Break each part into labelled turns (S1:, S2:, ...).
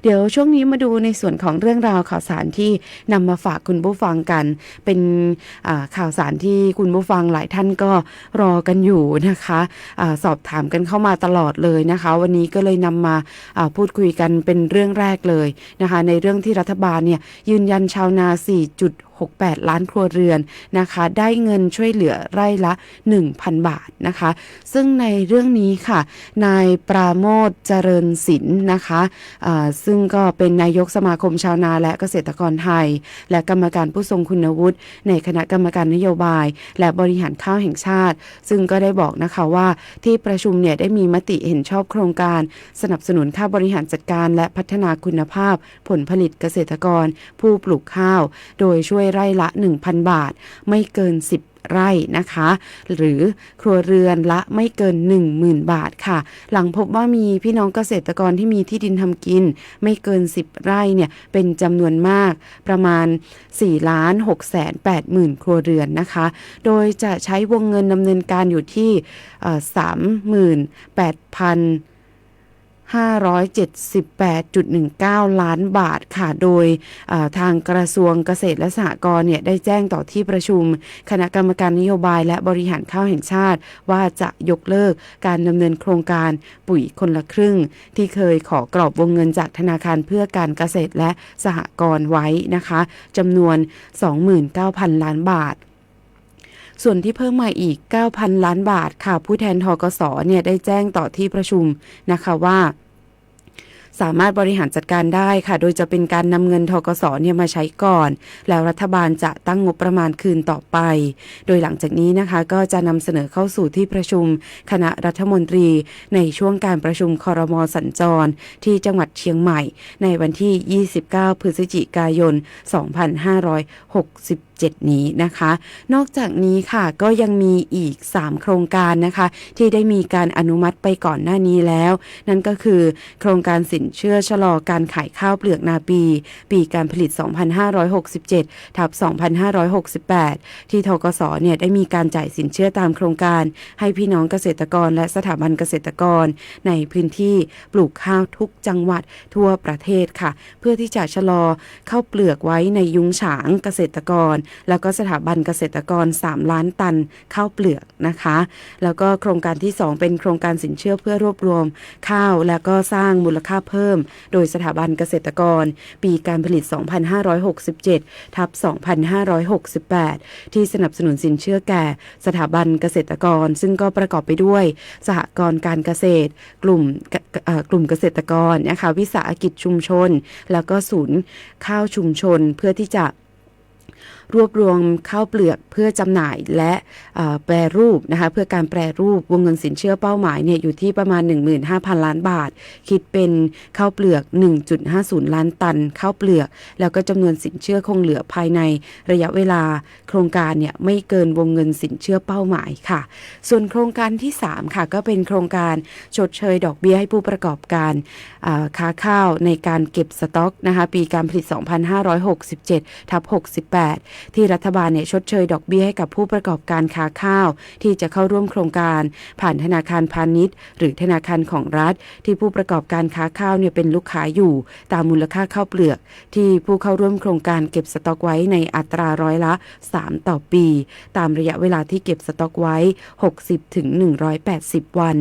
S1: เดี๋ยวช่วงนี้มาดูในส่วนของเรื่องราวข่าวสารที่นำมาฝากคุณผู้ฟังกัน เป็นข่าวสารที่คุณผู้ฟังหลายท่านก็รอกันอยู่นะคะอสอบถามกันเข้ามาตลอดเลยนะคะ วันนี้ก็เลยนำมามาพูดคุยกันเป็นเรื่องแรกเลยนะคะ ในเรื่องที่รัฐบาลเนี่ยยืนยันชาวนา 4.6 68 ล้านครัวเรือนนะคะ ได้เงินช่วยเหลือไร่ละ 1,000 บาทนะคะ ซึ่งในเรื่องนี้ค่ะ นายปราโมทเจริญศิลป์นะคะซึ่งก็เป็นนายกสมาคมชาวนาและเกษตรกรไทย และกรรมการผู้ทรงคุณวุฒิในคณะกรรมการนโยบาย และบริหารข้าวแห่งชาติ ซึ่งก็ได้บอกนะคะว่าที่ประชุมเนี่ยได้มีมติเห็นชอบโครงการ สนับสนุนค่าบริหารจัดการ และพัฒนาคุณภาพผลผลิตเกษตรกร ผู้ปลูกข้าว โดยช่วยไร่ละ 1,000 บาท ไม่เกิน 10ไร่นะคะ หรือครัวเรือนละไม่เกิน 10,000 บาทค่ะ หลังพบว่ามีพี่น้องเกษตรกรที่มีที่ดินทำกิน ไม่เกิน 10 ไร่เนี่ยเป็นจำนวนมากประมาณ4ล้าน6แสน8หมื่นครัวเรือนนะคะ โดยจะใช้วงเงินดำเนินการอยู่ที่ 38,000 578.19 ล้านบาทค่ะ โดยทางกระทรวงเกษตรและสหกรณ์เนี่ยได้แจ้งต่อที่ประชุม คณะกรรมการนโยบายและบริหารข้าวแห่งชาติ ว่าจะยกเลิกการดำเนินโครงการปุ๋ยคนละครึ่ง ที่เคยขอกรอบวงเงินจากธนาคารเพื่อการเกษตรและสหกรณ์ไว้นะคะจำนวน 29,000 ล้านบาทส่วนที่เพิ่มมาอีก 9,000 ล้านบาทค่ะ ผู้แทนทกสเนี่ยได้แจ้งต่อที่ประชุมนะคะว่า สามารถบริหารจัดการได้ค่ะ โดยจะเป็นการนำเงินทกสเนี่ยมาใช้ก่อน แล้วรัฐบาลจะตั้งงบประมาณคืนต่อไป โดยหลังจากนี้นะคะก็จะนำเสนอเข้าสู่ที่ประชุมคณะรัฐมนตรีในช่วงการประชุมคอรมอสัญจร ที่จังหวัดเชียงใหม่ ในวันที่ 29 พฤศจิกายน 2560 7 นี้นะคะ นอกจากนี้ค่ะก็ยังมีอีก 3 โครงการนะคะ ที่ได้มีการอนุมัติไปก่อนหน้านี้แล้ว นั่นก็คือโครงการสินเชื่อชะลอการขายข้าวเปลือกนาปี ปีการผลิต 2567 ทับ 2568 ที่ทกสเนี่ยได้มีการจ่ายสินเชื่อตามโครงการ ให้พี่น้องเกษตรกรและสถาบันเกษตรกร ในพื้นที่ปลูกข้าวทุกจังหวัดทั่วประเทศค่ะ เพื่อที่จะชะลอข้าวเปลือกไว้ในยุ้งฉางเกษตรกรแล้วก็สถาบันเกษตรกร 3 ล้านตันข้าวเปลือกนะคะ แล้วก็โครงการที่ 2 เป็นโครงการสินเชื่อเพื่อรวบรวมข้าวแล้วก็สร้างมูลค่าเพิ่ม โดยสถาบันเกษตรกร ปีการผลิต 2567 ทับ 2568 ที่สนับสนุนสินเชื่อแก่สถาบันเกษตรกร ซึ่งก็ประกอบไปด้วย สหกรณ์การเกษตร กลุ่มกลุ่มเกษตรกรนะคะวิสาหกิจชุมชน แล้วก็ศูนย์ข้าวชุมชนเพื่อที่จะ รวบรวมข้าวเปลือกเพื่อจำหน่ายและแปรรูปนะคะเพื่อการแปรรูปวงเงินสินเชื่อเป้าหมายเนี่ยอยู่ที่ประมาณ 15,000 ล้านบาท คิดเป็นข้าวเปลือก 1.50 ล้านตันข้าวเปลือก แล้วก็จำนวนสินเชื่อคงเหลือภายในระยะเวลาโครงการเนี่ยไม่เกินวงเงินสินเชื่อเป้าหมายค่ะ ส่วนโครงการที่ 3 ค่ะก็เป็นโครงการชดเชยดอกเบี้ยให้ผู้ประกอบการค้าข้าวในการเก็บสต็อกนะคะปีการผลิต 2567ทับ68ที่รัฐบาลเนี่ยชดเชยดอกเบี้ยให้กับผู้ประกอบการค้าข้าว ที่จะเข้าร่วมโครงการ ผ่านธนาคารพาณิชย์ หรือธนาคารของรัฐ ที่ผู้ประกอบการค้าข้าวเนี่ยเป็นลูกค้าอยู่ ตามมูลค่าข้าวเปลือก ที่ผู้เข้าร่วมโครงการเก็บสต็อกไว้ในอัตราร้อยละ 3 ต่อปี ตามระยะเวลาที่เก็บสต็อกไว้ 60ถึง180 วัน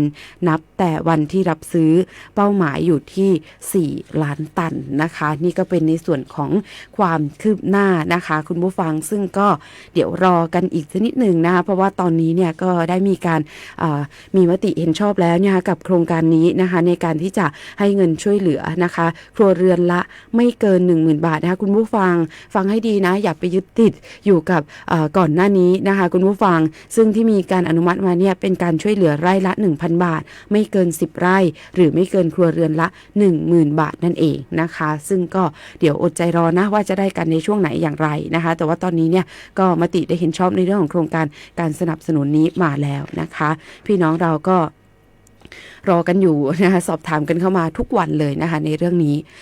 S1: นับแต่วันที่รับซื้อเป้าหมายอยู่ที่ 4 ล้านตันนะคะ นี่ก็เป็นในส่วนของความคืบหน้านะคะ คุณผู้ฟังซึ่งก็เดี๋ยวรอกันอีกสักนิดหนึ่งนะคะเพราะว่าตอนนี้เนี่ยก็ได้มีการมีมติเห็นชอบแล้วนี่ยกับโครงการนี้นะคะในการที่จะให้เงินช่วยเหลือนะคะ ครัวเรือนละไม่เกิน 10,000 บาทนะคะคุณผู้ฟังฟังให้ดีนะอย่าไปยึดติดอยู่กับก่อนหน้านี้นะคะคุณผู้ฟังซึ่งที่มีการอนุมัติมาเนี่ยเป็นการช่วยเหลือไร่ละ 1,000 บาท ไม่เกิน 10 ไร่ หรือไม่เกินครัวเรือนละ 10,000 บาทนั่นเองนะคะ ซึ่งก็เดี๋ยวอดใจรอนะว่าจะได้กันในช่วงไหนอย่างไรนะคะแต่ว่าตอนนี้เนี่ยก็มติได้เห็นชอบในเรื่องของโครงการการสนับสนุนนี้มาแล้วนะคะ พี่น้องเราก็รอกันอยู่นะคะสอบถามกันเข้ามาทุกวันเลยนะคะในเรื่องนี้